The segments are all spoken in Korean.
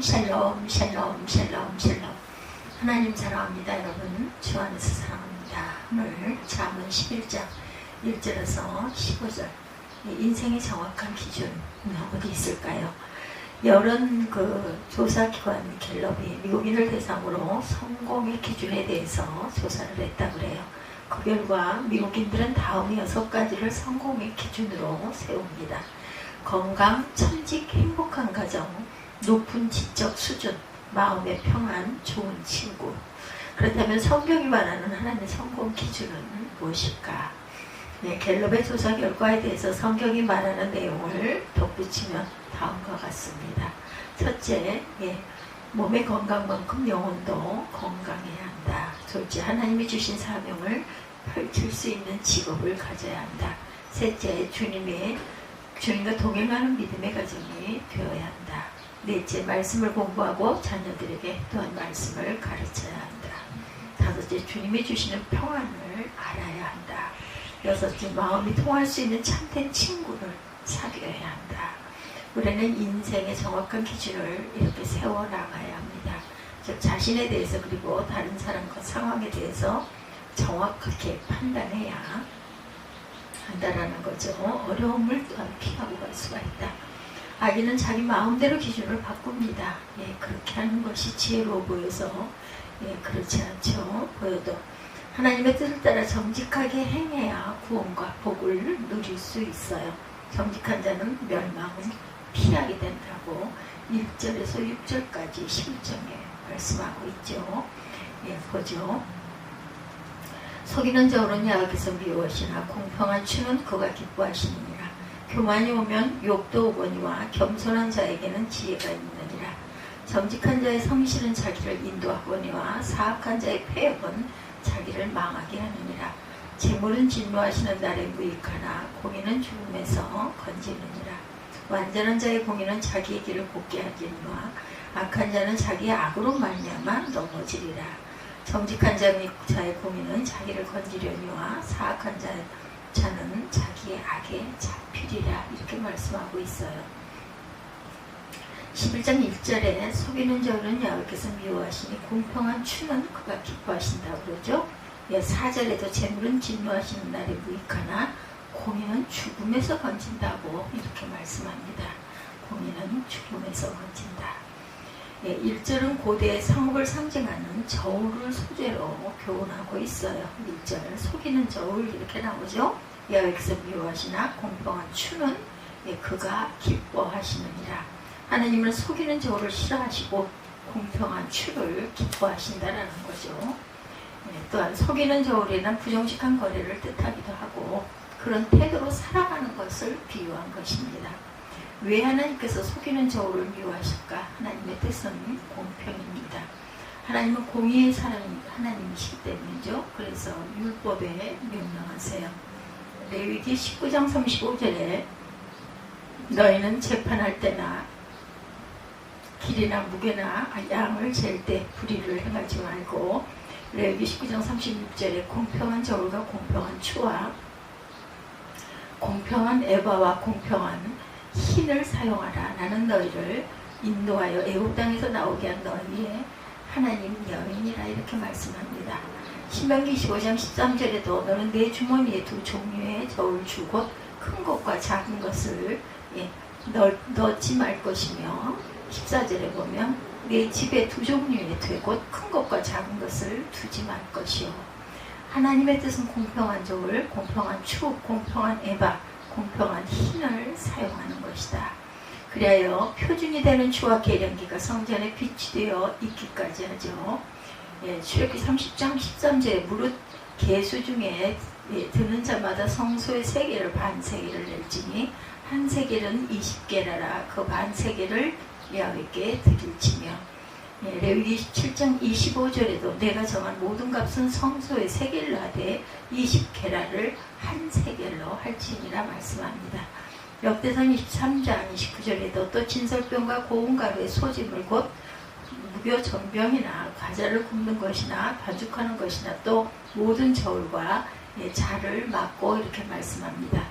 샬롬 샬롬 샬롬 샬롬 하나님 사랑합니다 여러분 주 안에서 사랑합니다 오늘 잠언 11장 1절에서 15절 인생의 정확한 기준 어디 있을까요? 여론 그 조사기관 갤럽이 미국인을 대상으로 성공의 기준에 대해서 조사를 했다 그래요. 그 결과 미국인들은 다음 여섯 가지를 성공의 기준으로 세웁니다. 건강, 천직, 행복한 가정, 높은 지적 수준, 마음의 평안, 좋은 친구. 그렇다면 성경이 말하는 하나님의 성공 기준은 무엇일까? 네, 갤럽의 조사 결과에 대해서 성경이 말하는 내용을 덧붙이면 다음과 같습니다. 첫째, 예, 몸의 건강만큼 영혼도 건강해야 한다. 둘째, 하나님이 주신 사명을 펼칠 수 있는 직업을 가져야 한다. 셋째, 주님의 주님과 동행하는 믿음의 가정이 되어야 한다. 넷째, 말씀을 공부하고 자녀들에게 또한 말씀을 가르쳐야 한다. 다섯째, 주님이 주시는 평안을 알아야 한다. 여섯째, 마음이 통할 수 있는 참된 친구를 사귀어야 한다. 우리는 인생의 정확한 기준을 이렇게 세워나가야 합니다. 즉, 자신에 대해서 그리고 다른 사람과 상황에 대해서 정확하게 판단해야 한다라는 거죠. 어려움을 또한 피하고 갈 수가 있다. 아기는 자기 마음대로 기준을 바꿉니다. 예, 그렇게 하는 것이 지혜로워 보여서 예, 그렇지 않죠. 보여도 하나님의 뜻을 따라 정직하게 행해야 구원과 복을 누릴 수 있어요. 정직한 자는 멸망은 피하게 된다고 1절에서 6절까지 11장에 말씀하고 있죠. 예, 보죠. 속이는 자로는 야학에서 미워하시나 공평한 추는 그가 기뻐하시느니라. 교만이 오면 욕도 오거니와 겸손한 자에게는 지혜가 있느니라. 정직한 자의 성실은 자기를 인도하거니와 사악한 자의 폐역은 자기를 망하게 하느니라. 재물은 진노하시는 날에 무익하나 공의는 죽음에서 건지느니라. 완전한 자의 공의는 자기의 길을 곱게 하기니와 악한 자는 자기의 악으로 말미암아 넘어지리라. 정직한 자의 공의는 자기를 건지려니와 사악한 자, 자는 자기의 악에 잡히리라 이렇게 말씀하고 있어요. 11장 1절에 속이는 자는 야외께서 미워하시니 공평한 추는 그가 기뻐하신다고 그러죠. 4절에도 예, 재물은 진노하시는 날에 무익하나 공의는 죽음에서 건진다고 이렇게 말씀합니다. 공의는 죽음에서 건진다. 예, 1절은 고대의 상업을 상징하는 저울을 소재로 교훈하고 있어요. 1절 속이는 저울 이렇게 나오죠. 여기서 미워하시나 공평한 추는 예, 그가 기뻐하시느니라. 하나님은 속이는 저울을 싫어하시고 공평한 추를 기뻐하신다라는 거죠. 예, 또한 속이는 저울에는 부정직한 거래를 뜻하기도 하고 그런 태도로 살아가는 것을 비유한 것입니다. 왜 하나님께서 속이는 저울을 미워하실까? 하나님의 뜻은 공평입니다. 하나님은 공의의 사랑이 하나님이시기 때문이죠. 그래서 율법에 명령하세요. 레위기 19장 35절에 너희는 재판할 때나 길이나 무게나 양을 잴 때 불의를 행하지 말고 레위기 19장 36절에 공평한 저울과 공평한 추와 공평한 에바와 공평한 흰을 사용하라. 나는 너희를 인도하여 애국 땅에서 나오게 한 너희의 하나님 여인이라 이렇게 말씀합니다. 신명기 15장 13절에도 너는 내 주머니에 두 종류의 저울 주고 큰 것과 작은 것을 예, 넣, 넣지 말 것이며 14절에 보면 내 집에 두 종류의 되곧 큰 것과 작은 것을 두지 말 것이요. 하나님의 뜻은 공평한 저울, 공평한 추, 공평한 에바, 공평한 힘을 사용하는 것이다. 그리하여 표준이 되는 추와 계량기가 성전에 비치되어 있기까지 하죠. 예, 출애기 30장 13절에 무릇 개수 중에 예, 드는 자마다 성소의 세계를 반 세계를 낼지니 한 세계는 20개라라 그 반 세계를 야외께 드릴지며 예, 레위기 17장 25절에도 내가 정한 모든 값은 성소의 세겔로 하되 20케라를 한 세겔로 할지니라 말씀합니다. 역대상 23장 29절에도 또 진설병과 고운 가루의 소짐을 곧 무교 전병이나 과자를 굽는 것이나 반죽하는 것이나 또 모든 저울과 예, 자를 막고 이렇게 말씀합니다.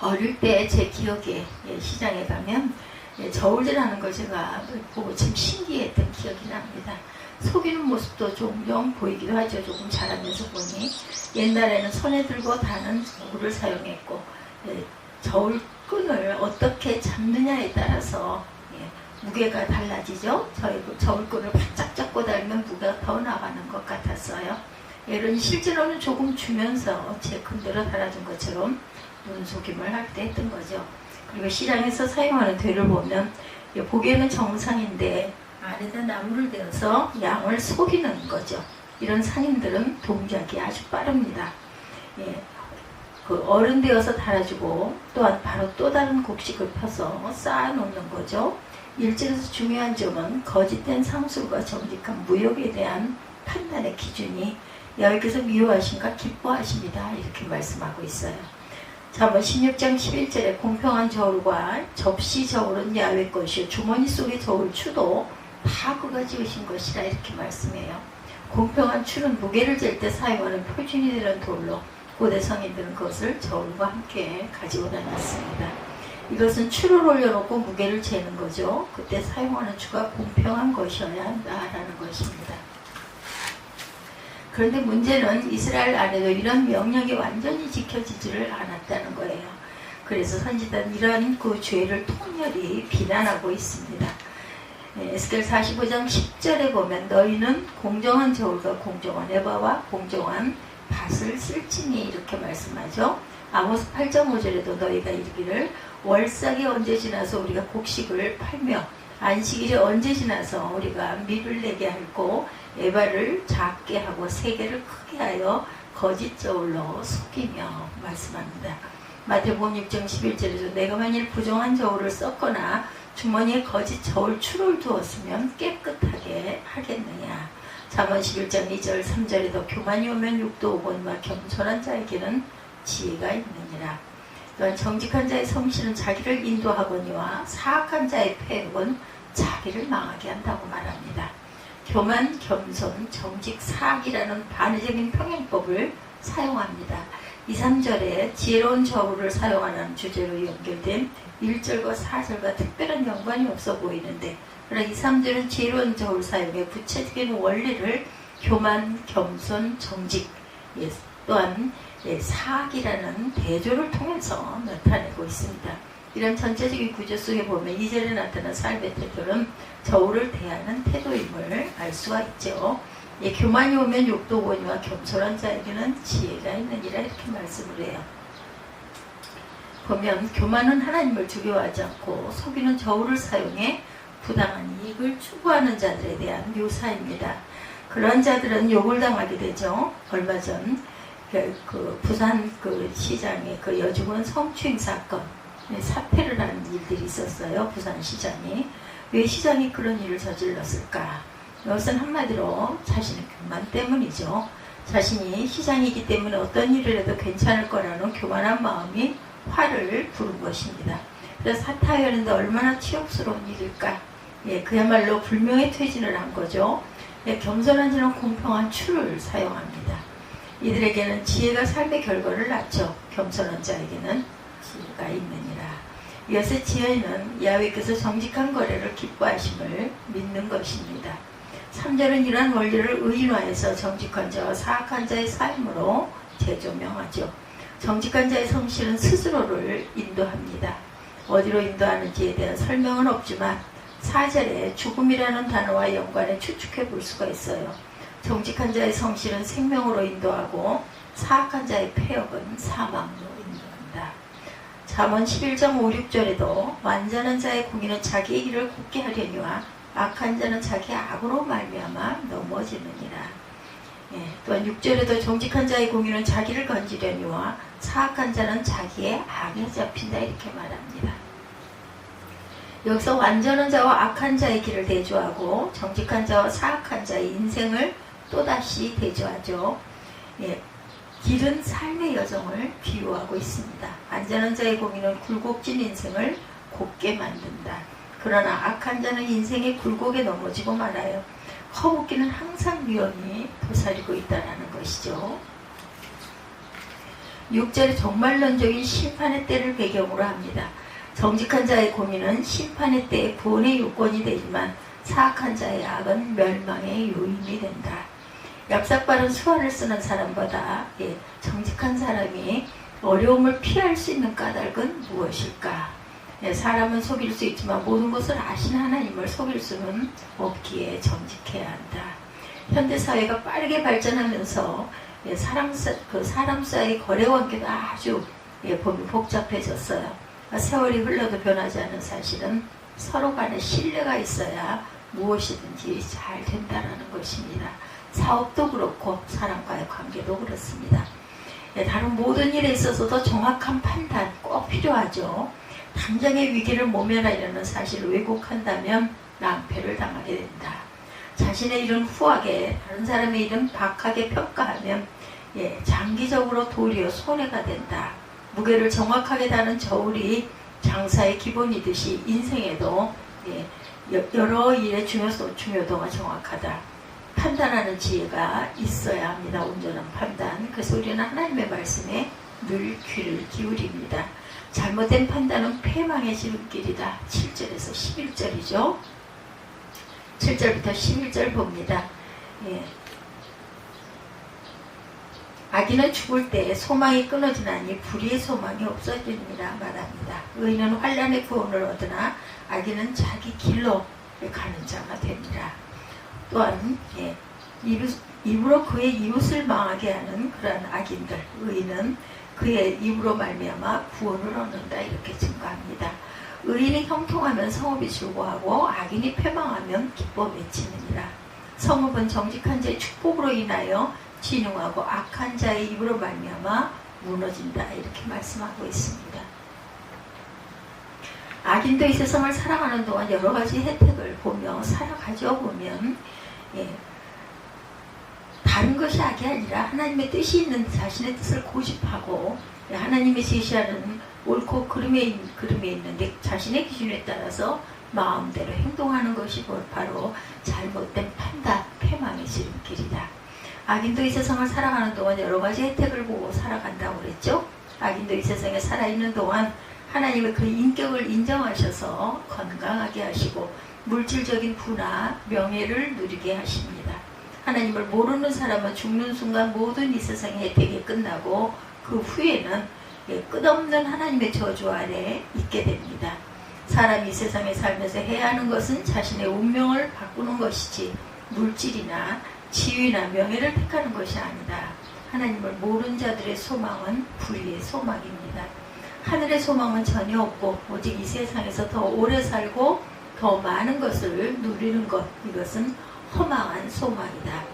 어릴 때 제 기억에 예, 시장에 가면 예, 저울질하는 걸 제가 보고 참 신기했던 기억이 납니다. 속이는 모습도 종종 보이기도 하죠. 조금 자라면서 보니 옛날에는 손에 들고 다는 도구를 사용했고 예, 저울 끈을 어떻게 잡느냐에 따라서 예, 무게가 달라지죠. 저희 그 저울끈을 바짝 잡고 달면 무게가 더 나가는 것 같았어요. 이런 실제로는 조금 주면서 제 금대로 달아준 것처럼 눈속임을 할 때 했던 거죠. 그리고 시장에서 사용하는 되를 보면 예, 보기에는 정상인데 안에다 나무를 대어서 양을 속이는 거죠. 이런 상인들은 동작이 아주 빠릅니다. 예, 그 어른 되어서 달아주고 또한 바로 또 다른 곡식을 펴서 쌓아놓는 거죠. 일찍에서 중요한 점은 거짓된 상술과 정직한 무역에 대한 판단의 기준이 여호께서 미워하신가 기뻐하십니다. 이렇게 말씀하고 있어요. 잠언 16장 11절에 공평한 저울과 접시 저울은 야외 것이요 주머니 속의 저울 추도 다 그가 지으신 것이라 이렇게 말씀해요. 공평한 추는 무게를 잴 때 사용하는 표준이 되는 돌로 고대 성인들은 그것을 저울과 함께 가지고 다녔습니다. 이것은 추를 올려놓고 무게를 재는 거죠. 그때 사용하는 추가 공평한 것이어야 한다라는 것입니다. 그런데 문제는 이스라엘 안에도 이런 명령이 완전히 지켜지지를 않았다는 거예요. 그래서 선지자는 이런 그 죄를 통렬히 비난하고 있습니다. 네, 에스겔 45장 10절에 보면 너희는 공정한 저울과 공정한 에바와 공정한 밭을 쓸지니 이렇게 말씀하죠. 아모스 8장 5절에도 너희가 이르기를 월삭이 언제 지나서 우리가 곡식을 팔며 안식일이 언제 지나서 우리가 밀을 내게 할고 에바를 작게 하고 세계를 크게 하여 거짓 저울로 속이며 말씀합니다. 마태복음 6장 11절에서 내가 만일 부정한 저울을 썼거나 주머니에 거짓 저울 추를 두었으면 깨끗하게 하겠느냐. 잠언 11장 2절 3절에도 교만이 오면 육도 오거니와 겸손한 자에게는 지혜가 있느니라. 또한 정직한 자의 성실은 자기를 인도하거니와 사악한 자의 폐역은 자기를 망하게 한다고 말합니다. 교만, 겸손, 정직, 사악이라는 반의적인 평행법을 사용합니다. 2, 3절에 지혜로운 저울을 사용하는 주제로 연결된 1절과 4절과 특별한 연관이 없어 보이는데 그러나 2, 3절은 지혜로운 저울 사용의 구체적인 원리를 교만, 겸손, 정직 예, 또한 예, 사악이라는 대조를 통해서 나타내고 있습니다. 이런 전체적인 구조 속에 보면 2절에 나타난 삶의 태도는 저울을 대하는 태도임을 알 수가 있죠. 예, 교만이 오면 욕도 오거니와 겸손한 자에게는 지혜가 있느니라 이렇게 말씀을 해요. 보면 교만은 하나님을 두려워하지 않고 속이는 저울을 사용해 부당한 이익을 추구하는 자들에 대한 묘사입니다. 그런 자들은 욕을 당하게 되죠. 얼마 전 그, 그 부산 그 시장의 그 여직원 성추행 사건 사퇴를 하는 일들이 있었어요. 부산 시장이 왜 시장이 그런 일을 저질렀을까? 이것은 한마디로 자신의 교만 때문이죠. 자신이 시장이기 때문에 어떤 일을 해도 괜찮을 거라는 교만한 마음이 화를 부른 것입니다. 그래서 사퇴하려는데 얼마나 치욕스러운 일일까? 예, 그야말로 불명예 퇴진을 한 거죠. 예, 겸손한 자는 공평한 추를 사용합니다. 이들에게는 지혜가 삶의 결과를 낳죠. 겸손한 자에게는 지혜가 있느니라. 이것의 지혜는 야외께서 정직한 거래를 기뻐하심을 믿는 것입니다. 3절은 이러한 원리를 의인화해서 정직한 자와 사악한 자의 삶으로 재조명하죠. 정직한 자의 성실은 스스로를 인도합니다. 어디로 인도하는지에 대한 설명은 없지만 4절에 죽음이라는 단어와 연관해 추측해 볼 수가 있어요. 정직한 자의 성실은 생명으로 인도하고 사악한 자의 폐역은 사망으로 인도한다. 잠언 11장 5, 6절에도 완전한 자의 공의는 자기의 길을 곱게 하려니와 악한 자는 자기 악으로 말미암아 넘어지느니라. 예, 또한 6절에도 정직한 자의 공의는 자기를 건지려니와 사악한 자는 자기의 악에 잡힌다 이렇게 말합니다. 여기서 완전한 자와 악한 자의 길을 대조하고 정직한 자와 사악한 자의 인생을 또다시 대조하죠. 예, 길은 삶의 여정을 비유하고 있습니다. 안전한 자의 공의는 굴곡진 인생을 곱게 만든다. 그러나 악한 자는 인생의 굴곡에 넘어지고 말아요. 허무기는 항상 위험이 도사리고 있다는 것이죠. 6절에 정말론적인 심판의 때를 배경으로 합니다. 정직한 자의 고민은 심판의 때에 구원의 요건이 되지만 사악한 자의 악은 멸망의 요인이 된다. 얍삭바른 수완을 쓰는 사람보다 예, 정직한 사람이 어려움을 피할 수 있는 까닭은 무엇일까? 예, 사람은 속일 수 있지만 모든 것을 아신 하나님을 속일 수는 없기에 정직해야 한다. 현대 사회가 빠르게 발전하면서 예, 사람, 사, 그 사람 사이 거래 관계가 아주 예, 복잡해졌어요. 세월이 흘러도 변하지 않은 사실은 서로 간에 신뢰가 있어야 무엇이든지 잘 된다는 것입니다. 사업도 그렇고 사람과의 관계도 그렇습니다. 예, 다른 모든 일에 있어서도 정확한 판단 꼭 필요하죠. 당장의 위기를 모면하려는 사실을 왜곡한다면 낭패를 당하게 된다. 자신의 일은 후하게 다른 사람의 일은 박하게 평가하면 예, 장기적으로 도리어 손해가 된다. 무게를 정확하게 다는 저울이 장사의 기본이듯이 인생에도 예, 여러 일의 중요도, 중요도가 정확하다. 판단하는 지혜가 있어야 합니다. 온전한 판단. 그래서 우리는 하나님의 말씀에 늘 귀를 기울입니다. 잘못된 판단은 패망의 지름길이다. 7절에서 11절이죠. 7절부터 11절 봅니다. 예. 아기는 죽을 때 소망이 끊어지나니 불의의 소망이 없어지니라 말합니다. 의인은 환란의 구원을 얻으나 아기는 자기 길로 가는 자가 됩니다. 또한 예, 입으로 그의 이웃을 망하게 하는 그러한 악인들 의인은 그의 입으로 말미암아 구원을 얻는다 이렇게 증거합니다. 의인이 형통하면 성읍이 즐거하고 악인이 패망하면 기뻐 맺히느니라. 성읍은 정직한 자의 축복으로 인하여 진흥하고 악한 자의 입으로 말미암아 무너진다 이렇게 말씀하고 있습니다. 악인도 이 세상을 살아가는 동안 여러 가지 혜택을 보며 살아가죠 보면 예, 다른 것이 악이 아니라 하나님의 뜻이 있는 자신의 뜻을 고집하고 하나님의 제시하는 옳고 그름에, 그름에 있는데 자신의 기준에 따라서 마음대로 행동하는 것이 바로 잘못된 판단, 패망의 지름길이다. 악인도 이 세상을 살아가는 동안 여러 가지 혜택을 보고 살아간다고 그랬죠. 악인도 이 세상에 살아있는 동안 하나님의 그 인격을 인정하셔서 건강하게 하시고 물질적인 부나 명예를 누리게 하십니다. 하나님을 모르는 사람은 죽는 순간 모든 이 세상의 혜택이 끝나고 그 후에는 예, 끝없는 하나님의 저주 아래 있게 됩니다. 사람이 세상에 살면서 해야 하는 것은 자신의 운명을 바꾸는 것이지 물질이나 지위나 명예를 택하는 것이 아니다. 하나님을 모르는 자들의 소망은 불의의 소망입니다. 하늘의 소망은 전혀 없고 오직 이 세상에서 더 오래 살고 더 많은 것을 누리는 것 이것은 허망한 소망이다.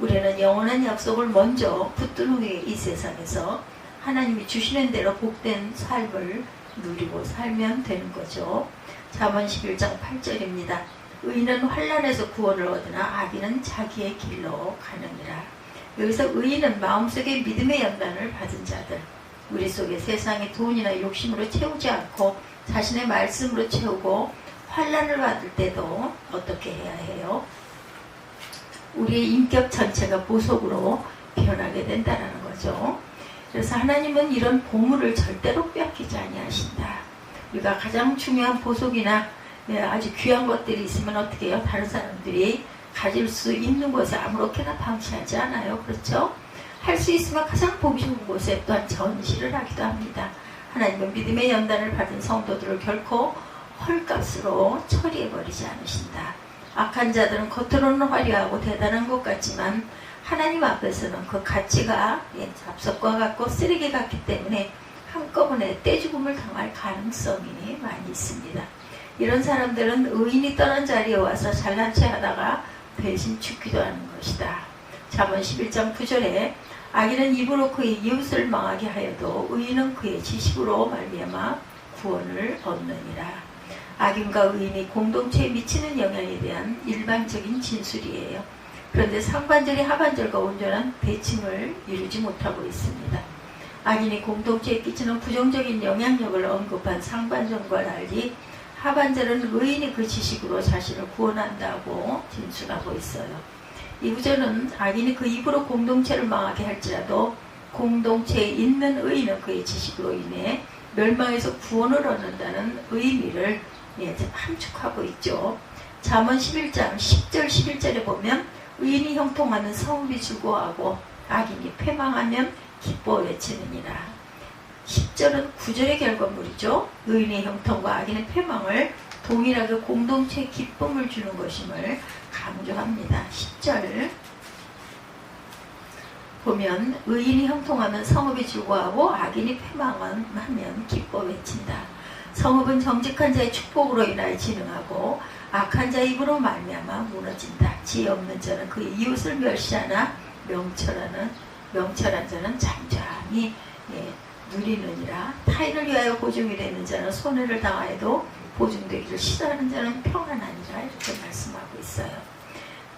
우리는 영원한 약속을 먼저 붙든 후에 이 세상에서 하나님이 주시는 대로 복된 삶을 누리고 살면 되는 거죠. 잠언 11장 8절입니다. 의인은 환란에서 구원을 얻으나 악인은 자기의 길로 가느니라. 여기서 의인은 마음속에 믿음의 연단을 받은 자들, 우리 속에 세상의 돈이나 욕심으로 채우지 않고 자신의 말씀으로 채우고 환란을 받을 때도 어떻게 해야 해요? 우리의 인격 전체가 보석으로 변하게 된다는 거죠. 그래서 하나님은 이런 보물을 절대로 빼앗기지 아니하신다. 우리가 가장 중요한 보석이나 네, 아주 귀한 것들이 있으면 어떻게 해요? 다른 사람들이 가질 수 있는 곳에 아무렇게나 방치하지 않아요. 그렇죠? 할 수 있으면 가장 보기 좋은 곳에 또한 전시를 하기도 합니다. 하나님은 믿음의 연단을 받은 성도들을 결코 헐값으로 처리해버리지 않으신다. 악한 자들은 겉으로는 화려하고 대단한 것 같지만 하나님 앞에서는 그 가치가 예, 잡석과 같고 쓰레기 같기 때문에 한꺼번에 떼죽음을 당할 가능성이 많이 있습니다. 이런 사람들은 의인이 떠난 자리에 와서 잘난 체 하다가 대신 죽기도 하는 것이다. 잠언 11장 9절에 악인은 입으로 그의 이웃을 망하게 하여도 의인은 그의 지식으로 말미암아 구원을 얻느니라. 악인과 의인이 공동체에 미치는 영향에 대한 일반적인 진술이에요. 그런데 상반절이 하반절과 온전한 대칭을 이루지 못하고 있습니다. 악인이 공동체에 끼치는 부정적인 영향력을 언급한 상반절과 달리 하반절은 의인이 그 지식으로 자신을 구원한다고 진술하고 있어요. 이 구절은 악인이 그 입으로 공동체를 망하게 할지라도 공동체에 있는 의인은 그의 지식으로 인해 멸망에서 구원을 얻는다는 의미를 예, 함축하고 있죠. 잠언 11장 10절 11절에 보면 의인이 형통하면 성읍이 즐거워하고 악인이 패망하면 기뻐 외치느니라. 10절은 9절의 결과물이죠. 의인의 형통과 악인의 패망을 동일하게 공동체 기쁨을 주는 것임을 강조합니다. 10절 보면 의인이 형통하면 성읍이 즐거워하고 악인이 패망하면 기뻐 외친다. 성읍은 정직한 자의 축복으로 인하여 진흥하고 악한 자의 입으로 말미암아 무너진다. 지혜 없는 자는 그 이웃을 멸시하나 명철하는 명철한 자는 잠잠히 예, 누리느니라. 타인을 위하여 보증이 되는 자는 손해를 당하여도 보증되기를 싫어하는 자는 평안하니라 이렇게 말씀하고 있어요.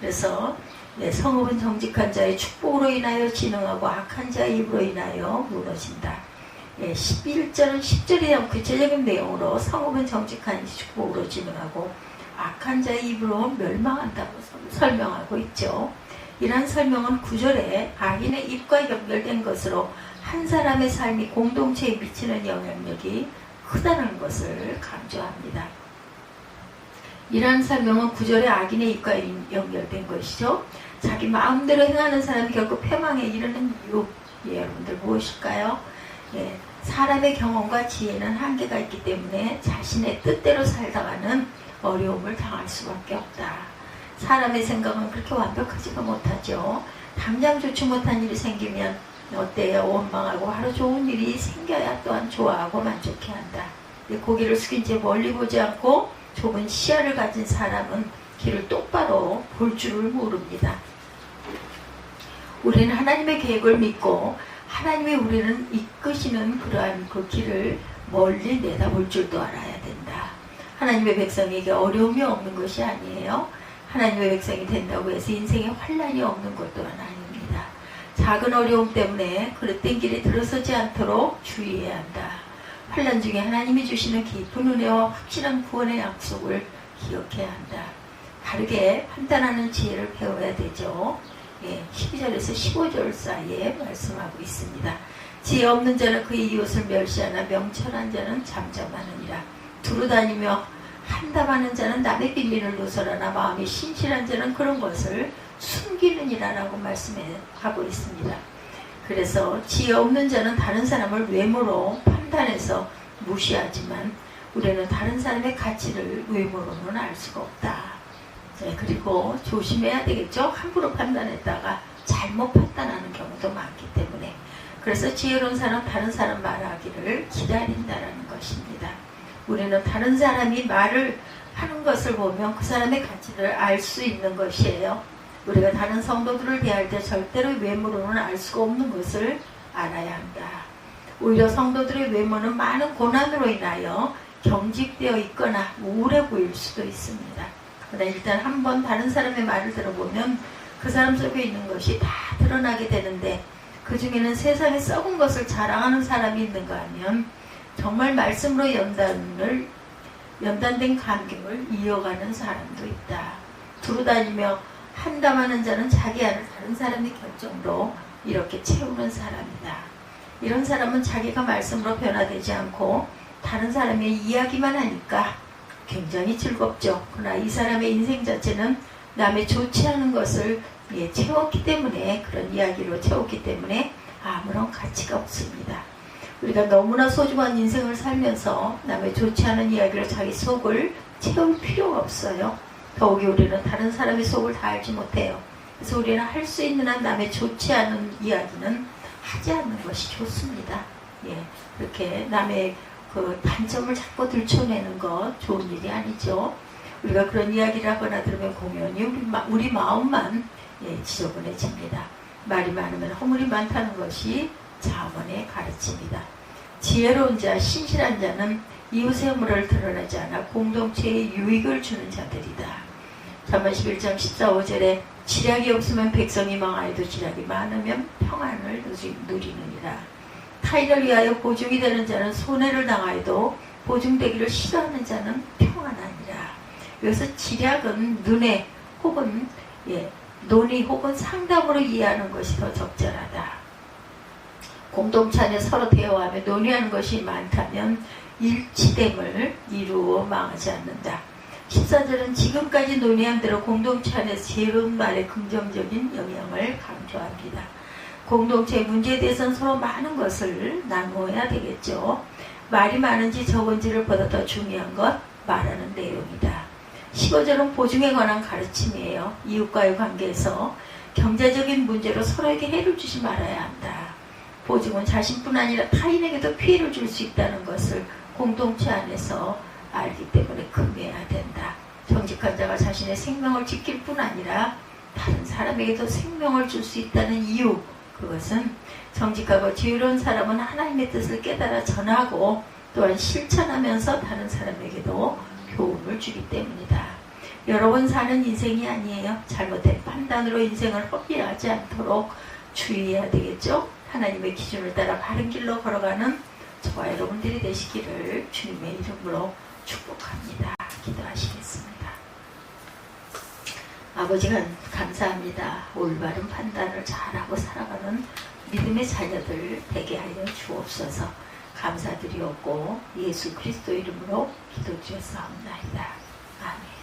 그래서 네, 성읍은 정직한 자의 축복으로 인하여 진흥하고 악한 자의 입으로 인하여 무너진다. 예, 11절은 10절에 대한 구체적인 내용으로 성읍은 정직한 축복으로 진흥하고 악한 자의 입으로 멸망한다고 설명하고 있죠. 이러한 설명은 9절에 악인의 입과 연결된 것으로 한 사람의 삶이 공동체에 미치는 영향력이 크다는 것을 강조합니다. 이러한 설명은 9절에 악인의 입과 연결된 것이죠. 자기 마음대로 행하는 사람이 결국 패망에 이르는 이유, 예, 여러분들 무엇일까요? 예, 사람의 경험과 지혜는 한계가 있기 때문에 자신의 뜻대로 살다가는 어려움을 당할 수밖에 없다. 사람의 생각은 그렇게 완벽하지가 못하죠. 당장 좋지 못한 일이 생기면 어때요? 원망하고 하루 좋은 일이 생겨야 또한 좋아하고 만족해 한다. 고개를 숙인 채 멀리 보지 않고 좁은 시야를 가진 사람은 길을 똑바로 볼 줄을 모릅니다. 우리는 하나님의 계획을 믿고 하나님이 우리는 이끄시는 그러한 그 길을 멀리 내다볼 줄도 알아야 된다. 하나님의 백성에게 어려움이 없는 것이 아니에요. 하나님의 백성이 된다고 해서 인생에 환란이 없는 것 또한 아닙니다. 작은 어려움 때문에 그릇된 길에 들어서지 않도록 주의해야 한다. 환란 중에 하나님이 주시는 깊은 은혜와 확실한 구원의 약속을 기억해야 한다. 다르게 판단하는 지혜를 배워야 되죠. 예, 12절에서 15절 사이에 말씀하고 있습니다. 지혜 없는 자는 그의 이웃을 멸시하나 명철한 자는 잠잠하느니라. 두루 다니며 한담하는 자는 남의 비밀을 누설하나 마음이 신실한 자는 그런 것을 숨기느니라라고 말씀하고 있습니다. 그래서 지혜 없는 자는 다른 사람을 외모로 판단해서 무시하지만 우리는 다른 사람의 가치를 외모로는 알 수가 없다. 네, 그리고 조심해야 되겠죠. 함부로 판단했다가 잘못 판단하는 경우도 많기 때문에 그래서 지혜로운 사람 다른 사람 말하기를 기다린다라는 것입니다. 우리는 다른 사람이 말을 하는 것을 보면 그 사람의 가치를 알 수 있는 것이에요. 우리가 다른 성도들을 대할 때 절대로 외모로는 알 수가 없는 것을 알아야 한다. 오히려 성도들의 외모는 많은 고난으로 인하여 경직되어 있거나 우울해 보일 수도 있습니다. 그러나 일단 한번 다른 사람의 말을 들어보면 그 사람 속에 있는 것이 다 드러나게 되는데 그 중에는 세상에 썩은 것을 자랑하는 사람이 있는가 하면 정말 말씀으로 연단을 연단된 감격을 이어가는 사람도 있다. 두루 다니며 한담하는 자는 자기 안을 다른 사람의 결정으로 이렇게 채우는 사람이다. 이런 사람은 자기가 말씀으로 변화되지 않고 다른 사람의 이야기만 하니까 굉장히 즐겁죠. 그러나 이 사람의 인생 자체는 남의 좋지 않은 것을 예, 채웠기 때문에 그런 이야기로 채웠기 때문에 아무런 가치가 없습니다. 우리가 너무나 소중한 인생을 살면서 남의 좋지 않은 이야기를 자기 속을 채울 필요가 없어요. 더욱이 우리는 다른 사람의 속을 다 알지 못해요. 그래서 우리는 할 수 있는 한 남의 좋지 않은 이야기는 하지 않는 것이 좋습니다. 예, 그렇게 남의 그 단점을 자꾸 들춰내는 것 좋은 일이 아니죠. 우리가 그런 이야기를 하거나 들으면 공연히 우리, 마, 우리 마음만 예, 지저분해집니다. 말이 많으면 허물이 많다는 것이 자원의 가르침이다. 지혜로운 자, 신실한 자는 이웃의 물을 드러내지 않아 공동체에 유익을 주는 자들이다. 잠언 11장 14, 5절에 지략이 없으면 백성이 망하여도 지략이 많으면 평안을 누리느니라. 타인을 위하여 보증이 되는 자는 손해를 당하여도 보증되기를 싫어하는 자는 평안하니라. 여기서 지략은 눈에 혹은 예, 논의 혹은 상담으로 이해하는 것이 더 적절하다. 공동체 안에 서로 대화하며 논의하는 것이 많다면 일치됨을 이루어 망하지 않는다. 14절은 지금까지 논의한 대로 공동체 안에서 지혜로운 말의 긍정적인 영향을 강조합니다. 공동체 문제에 대해서는 서로 많은 것을 나누어야 되겠죠. 말이 많은지 적은지를 보다 더 중요한 것 말하는 내용이다. 15절은 보증에 관한 가르침이에요. 이웃과의 관계에서 경제적인 문제로 서로에게 해를 주지 말아야 한다. 보증은 자신뿐 아니라 타인에게도 피해를 줄 수 있다는 것을 공동체 안에서 알기 때문에 금해야 된다. 정직한 자가 자신의 생명을 지킬 뿐 아니라 다른 사람에게도 생명을 줄 수 있다는 이유 그것은 정직하고 지혜로운 사람은 하나님의 뜻을 깨달아 전하고 또한 실천하면서 다른 사람에게도 교훈을 주기 때문이다. 여러 번 사는 인생이 아니에요. 잘못된 판단으로 인생을 허비하지 않도록 주의해야 되겠죠. 하나님의 기준을 따라 바른 길로 걸어가는 저와 여러분들이 되시기를 주님의 이름으로 축복합니다. 기도하시겠습니다. 아버지가 감사합니다. 올바른 판단을 잘하고 살아가는 믿음의 자녀들 되게 하여 주옵소서 감사드리옵고 예수 그리스도 이름으로 기도 주옵사옵나이다. 아멘.